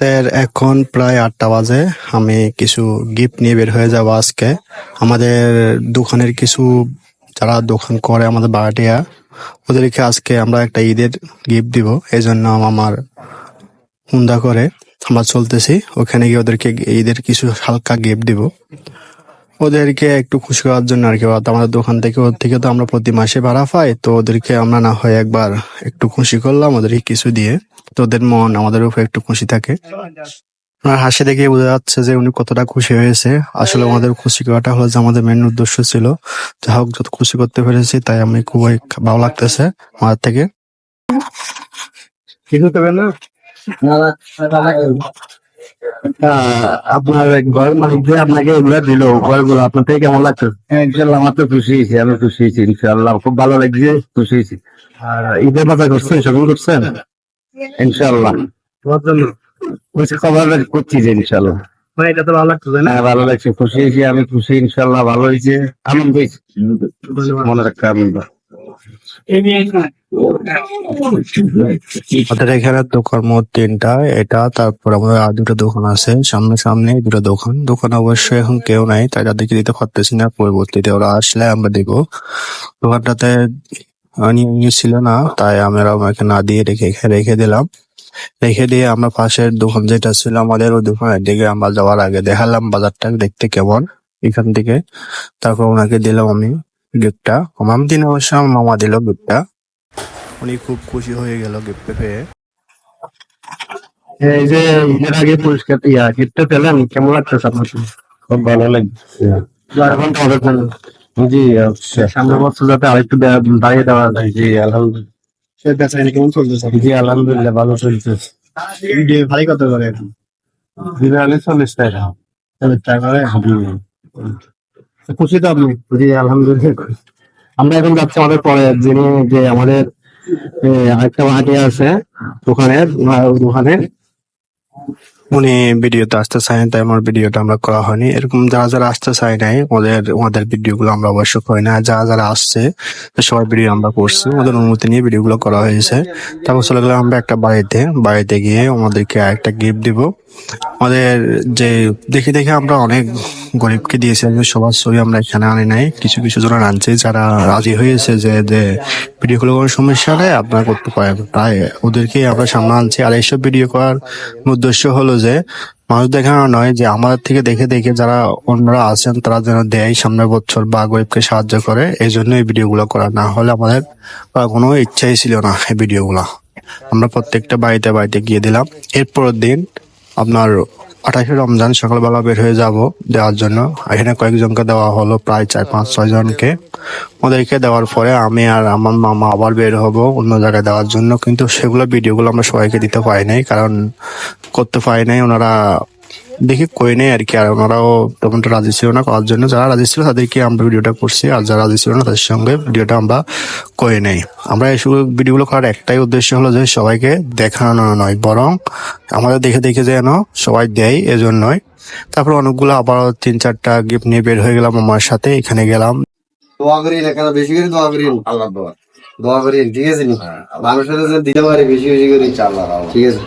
রাতের এখন প্রায় আটটা বাজে। আমি কিছু গিফট নিয়ে বের হয়ে যাব আজকে। আমাদের দোকানের কিছু, যারা দোকান করে আমাদের বাড়িয়া ওদেরকে আজকে আমরা একটা ঈদের গিফট দিব। এই জন্য আমার হুন্দা করে আমরা চলতেছি। ওখানে গিয়ে ওদেরকে ঈদের কিছু হালকা গিফট দিব। ওদেরকে একটু খুশি করার জন্য আর কি। আমাদের দোকান থেকে ওর থেকে তো আমরা প্রতি মাসে ভাড়া পাই তো ওদেরকে আমরা না হয় একবার একটু খুশি করলাম ওদেরকে কিছু দিয়ে। তো ওদের মন আমাদের উপর একটু খুশি থাকে। ওনার হাসি দেখে বোঝা যাচ্ছে যে উনি কতটা খুশি হয়েছে। আসলে আমাদের খুশি করাটা হলো যে আমাদের মেন উদ্দেশ্য ছিল। যা হোক যত খুশি করতে পেরেছি তাই আমি খুবই ভালো লাগতেছে আমাদের থেকে। কিছু না। আপনার ঘর মালিক যে আপনাকে এগুলো দিল ঘরগুলো আপনার থেকে কেমন লাগছে? ইনশাল্লাহ আমার তো খুশি হয়েছি আমি খুশি হয়েছি ইনশাল্লাহ খুব ভালো লাগছে খুশি হয়েছি। আর ঈদের বাজার করছেন শপিং করছেন? ইনশাল্লাহ। তোমার জন্য খবর করছি যে ইনশাল্লাহ। এটা তো ভালো লাগছে না? হ্যাঁ ভালো লাগছে খুশি হয়েছি আমি খুশি ইনশাল্লাহ ভালো হয়েছে। আনন্দ হয়েছে। মনে রাখতে আনন্দ আমাদের এখানে দোকান মোট তিনটা, এটা, তারপর আমাদের আর দুটো দোকান আছে, সামনে সামনে দুটো দোকান। দোকান অবশ্যই এখন কেউ নাই, তাই তাদেরকে দিতে পারতেছি না, পরবর্তীতে ওরা আসলে আমরা দিব। দোকানটাতে নিয়ে ছিল না, তাই আমরা আমাকে না দিয়ে রেখে রেখে দিলাম। রেখে দিয়ে আমরা পাশের দোকান যেটা ছিল আমাদের, ওই দোকানের দিকে আমরা যাওয়ার আগে দেখালাম বাজারটা দেখতে কেমন, এখান থেকে। তারপর ওনাকে দিলাম আমি গিফটটা আমার দিন অবশ্য আমার মামা দিল গিফটটা উনি খুব খুশি হয়ে গেল গিফট পেয়ে। এই যে এর আগে পুরস্কার ইয়া গিফটটা পেলেন? কেমন লাগতেছে আপনার খুব ভালো লাগছে। এখন তোমাদের জন্য জি আচ্ছা। সামনের বছর যাতে আরেকটু দে- বাড়িয়ে দেওয়া যায়। জি আলহামদুলিল্লাহ। কেমন চলতেছে জি আলহামদুলিল্লাহ ভালো চলছে। ভাই কত করে? এখন বিরিয়ানি চল্লিশ টাকা। চল্লিশ টাকা করে? খুশি তো আপনি? জি আলহামদুলিল্লাহ। আমরা এখন যাচ্ছি আমাদের পরে যিনি যে আমাদের এ, আরেকটা ভাটি আছে দোকানের দোকানের। দোকানে উনি ভিডিওতে আসতে চায় তাই আমার ভিডিওটা আমরা করা হয়নি। এরকম যারা যারা আসতে চায় নাই, ওদের ওদের ভিডিও গুলো আমরা অবশ্য করি না। যারা যারা আসছে সবার ভিডিও আমরা করছি। ওদের অনুমতি নিয়ে ভিডিও গুলো করা হয়েছে। তারপর চলে গেলাম আমরা একটা বাড়িতে। বাড়িতে গিয়ে আমাদেরকে একটা গিফট দিব। আমাদের যে, দেখে দেখে আমরা অনেক গরিবকে দিয়েছি। সবার ছবি আমরা এখানে আনি নাই। কিছু কিছু জন আনছি। যারা রাজি হয়েছে যে যে ভিডিও গুলো কোনো সমস্যা নেই, আপনারা করতে পারেন। তাই ওদেরকে আমরা সামনে আনছি। আর এইসব ভিডিও করার উদ্দেশ্য হলো যে মানুষ দেখানো নয়, যে আমাদের থেকে দেখে দেখে যারা অন্যরা আছেন, তারা যেন দেয় সামনের বছর বা গরিবকে সাহায্য করে এই জন্য এই ভিডিওগুলো করা। না হলে আমাদের কোনো ইচ্ছাই ছিল না এই ভিডিওগুলো আমরা প্রত্যেকটা বাড়িতে বাড়িতে গিয়ে দিলাম। এরপরের দিন আপনার আঠাশে রমজান সকালবেলা বের হয়ে যাব দেওয়ার জন্য। এখানে কয়েকজনকে দেওয়া হলো, প্রায় চার পাঁচ ছয় জনকে। ওদেরকে দেওয়ার পরে আমি আর আমার মামা আবার বের হব অন্য জায়গায় দেওয়ার জন্য। কিন্তু সেগুলো ভিডিওগুলো আমরা সবাইকে দিতে পারি নাই, কারণ করতে পারি নাই। ওনারা দেখি কই নেই আর কি, আর ওনারাও তেমনটা রাজি ছিল না করার জন্য। যারা রাজি ছিল তাদেরকে আমরা ভিডিওটা করছি, আর যারা রাজি ছিল না তাদের সঙ্গে ভিডিওটা আমরা করে নেই। আমরা এসব ভিডিওগুলো করার একটাই উদ্দেশ্য হলো যে সবাইকে দেখানো নয়, বরং আমাদের দেখে দেখে যেন সবাই দেয় এজন্যই। তারপর অনেকগুলো আবার তিন চারটা গিফট নিয়ে বের হয়ে গেলাম আমার সাথে, এখানে গেলাম। দোয়া করি এখানে বেশি করে দোয়া করি আল্লাহ দোয়া। করি, ঠিক আছে মানুষের দিতে পারি, বেশি বেশি করে ঠিক আছে।